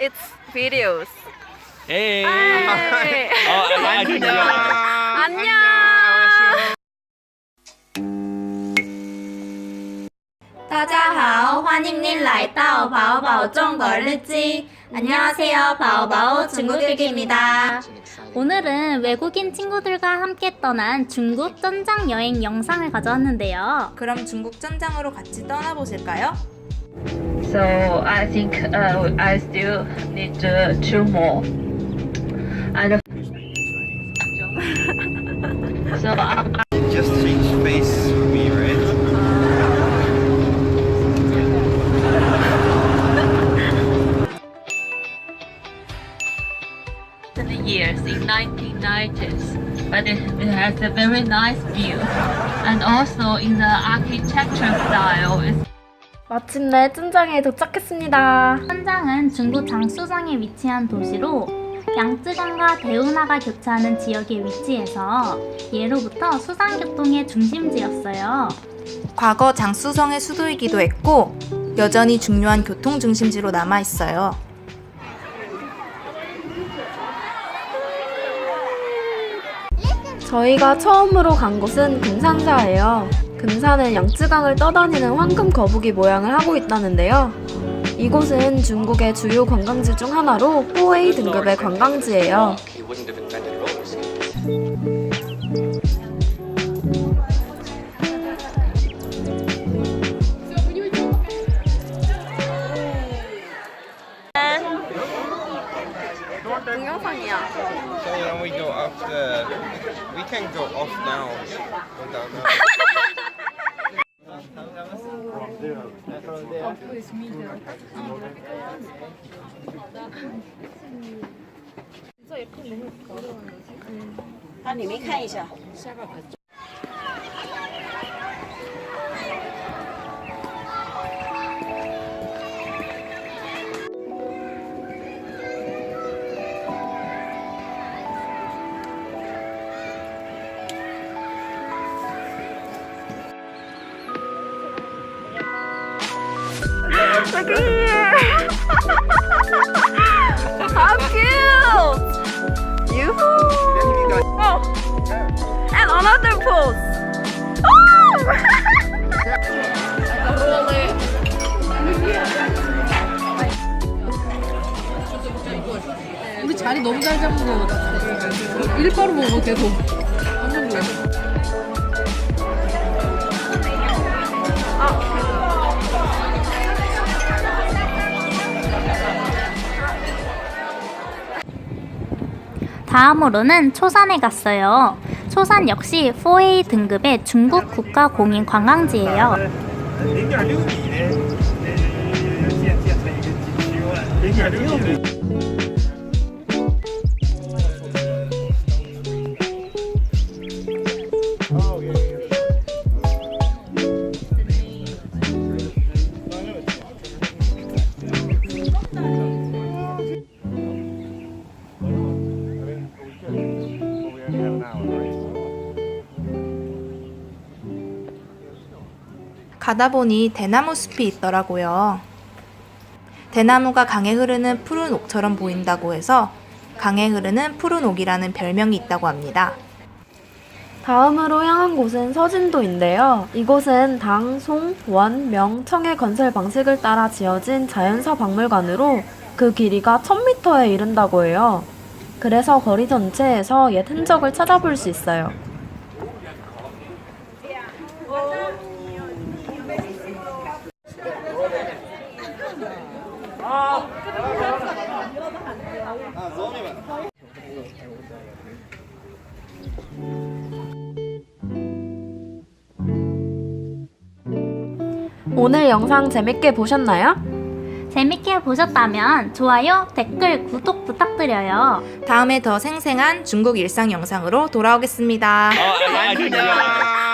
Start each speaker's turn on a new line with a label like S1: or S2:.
S1: It's videos.
S2: Hey.
S1: Hey.
S2: Oh, I, I didn't realize.
S1: 안녕.
S3: 大家好，欢迎您来到宝宝中国日记。안녕하세요, 바오바오 중국일기입니다.
S4: 오늘은 외국인 친구들과 함께 떠난 중국 전장 여행 영상을 가져왔는데요.
S3: 그럼 중국 전장으로 같이 떠나보실까요?
S5: So I think uh, I still need uh, two more. And so I'm
S6: Just change face for me, right?
S5: in the years in 1990s, but it, it has a very nice view. And also in the architecture style, it's
S1: 마침내 찐장에 도착했습니다.
S4: 전장은 중국 장수성에 위치한 도시로 양쯔강과 대운하가 교차하는 지역에 위치해서 예로부터 수상교통의 중심지였어요.
S3: 과거 장수성의 수도이기도 했고 여전히 중요한 교통 중심지로 남아 있어요.
S1: 저희가 처음으로 간 곳은 금산사예요. 금산은 양쯔강을 떠다니는 황금 거북이 모양을 하고 있다는데요. 이곳은 중국의 주요 관광지 중 하나로 4A 등급의 관광지예요. 동영상이야.
S6: So then we go up the. We can go off now. 好，你
S1: 们看一下。How cute. Yoo-hoo. Oh. And another pose.
S7: 우리 자리 너무 잘 잡은 거 같아. 일바로 먹어 계속.
S4: 다음으로는 초산에 갔어요. 초산 역시 4A 등급의 중국 국가 공인 관광지예요.
S8: Mm-hmm.
S3: 가다 보니 대나무 숲이 있더라고요. 대나무가 강에 흐르는 푸른 옥처럼 보인다고 해서 강에 흐르는 푸른 옥이라는 별명이 있다고 합니다.
S1: 다음으로 향한 곳은 서진도인데요. 이곳은 당, 송, 원, 명, 청의 건설 방식을 따라 지어진 자연사 박물관으로 그 길이가 1000m에 이른다고 해요. 그래서 거리 전체에서 옛 흔적을 찾아볼 수 있어요. 오늘 영상 재밌게 보셨나요?
S4: 재밌게 보셨다면 좋아요, 댓글, 구독 부탁드려요.
S3: 다음에 더 생생한 중국 일상 영상으로 돌아오겠습니다.
S2: I, I didn't realize.